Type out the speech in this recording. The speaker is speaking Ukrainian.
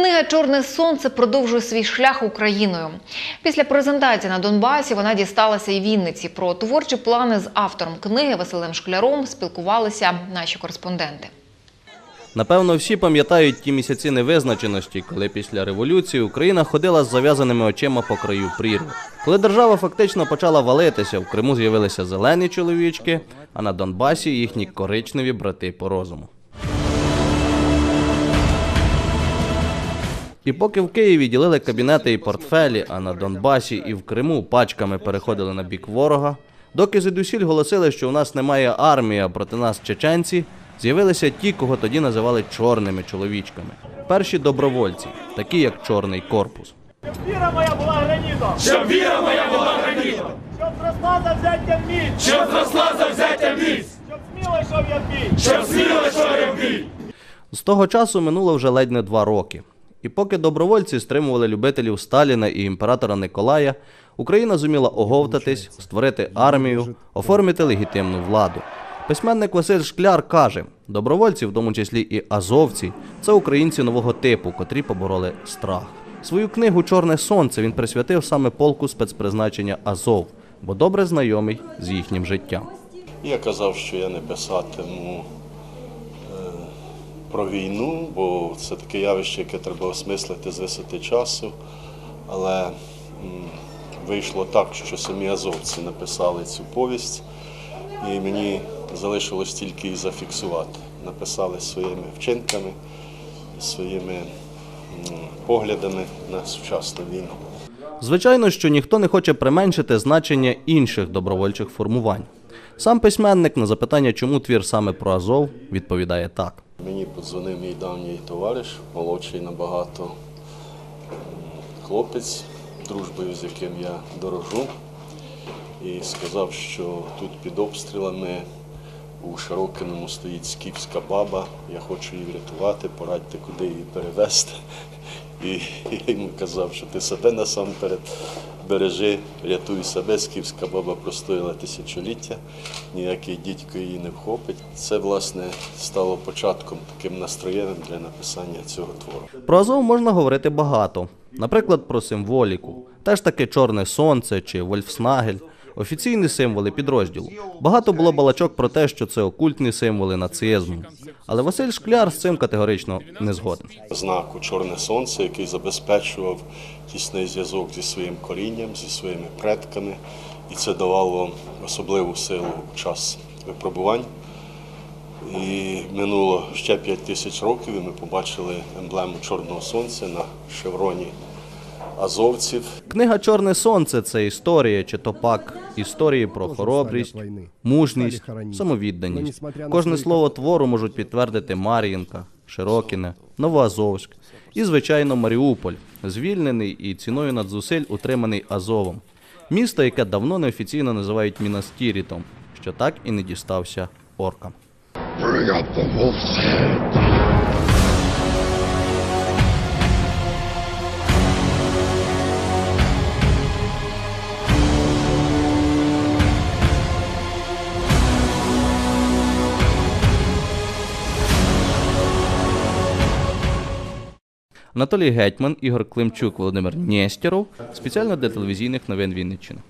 Книга Чорне сонце продовжує свій шлях Україною. Після презентації на Донбасі вона дісталася і Вінниці. Про творчі плани з автором книги Василем Шкляром спілкувалися наші кореспонденти. Напевно, всі пам'ятають ті місяці невизначеності, коли після революції Україна ходила з зав'язаними очима по краю прірви. Коли держава фактично почала валитися, в Криму з'явилися зелені чоловічки, а на Донбасі їхні коричневі брати по розуму. І поки в Києві ділили кабінети і портфелі, а на Донбасі і в Криму пачками переходили на бік ворога, доки звідусіль голосили, що у нас немає армії, а проти нас чеченці, з'явилися ті, кого тоді називали чорними чоловічками. Перші добровольці, такі як Чорний корпус. Віра моя була гранітом, Щоб віра моя була гранітом, щоб зросла за взяття міць, щоб зросла за взяття місць, щоб сміло йшов я в бій. щоб сміло йшов я в бій. З того часу минуло вже ледь не два роки. І поки добровольці стримували любителів Сталіна і імператора Николая, Україна зуміла оговтатись, створити армію, оформити легітимну владу. Письменник Василь Шкляр каже: добровольці, в тому числі і азовці, це українці нового типу, котрі побороли страх. Свою книгу Чорне сонце він присвятив саме полку спецпризначення Азов, бо добре знайомий з їхнім життям. Я казав, що я не писатиму про війну, бо це таке явище, яке треба осмислити з висоти часу. Але вийшло так, що самі азовці написали цю повість, і мені залишилось тільки її зафіксувати. Написали своїми вчинками, своїми поглядами на сучасну війну. Звичайно, що ніхто не хоче применшити значення інших добровольчих формувань. Сам письменник на запитання, чому твір саме про Азов, відповідає так. Мені подзвонив мій давній товариш, молодший набагато хлопець, дружбою з яким я дорожу, і сказав, що тут під обстрілами у Широкиному стоїть скіфська баба, я хочу її врятувати, порадьте, куди її перевезти. І я йому казав, що ти себе насамперед бережи, рятуй себе, скіфська баба простояла тисячоліття, ніякий дідько її не вхопить. Це, власне, стало початком таким настроєнням для написання цього твору. Про Азов можна говорити багато. Наприклад, про символіку. Теж таке Чорне Сонце чи Вольфснагель. Офіційні символи підрозділу. Багато було балачок про те, що це окультні символи нацизму. Але Василь Шкляр з цим категорично не згоден. знаку Чорне Сонце, який забезпечував тісний зв'язок зі своїм корінням, зі своїми предками, і це давало особливу силу у час випробувань. І минуло ще 5 тисяч років, і ми побачили емблему Чорного Сонця на шевроні азовців. Книга Чорне Сонце це історія, чи то пак історії про хоробрість, мужність, самовідданість. Кожне слово твору можуть підтвердити Мар'їнка, Широкіне, Новоазовськ і, звичайно, Маріуполь, звільнений і ціною надзусиль утриманий Азовом. Місто, яке давно неофіційно називають Мінастірітом, що так і не дістався оркам. Анатолій Гетьман, Ігор Климчук, Володимир Нєстєров спеціально для телевізійних новин Вінниччини.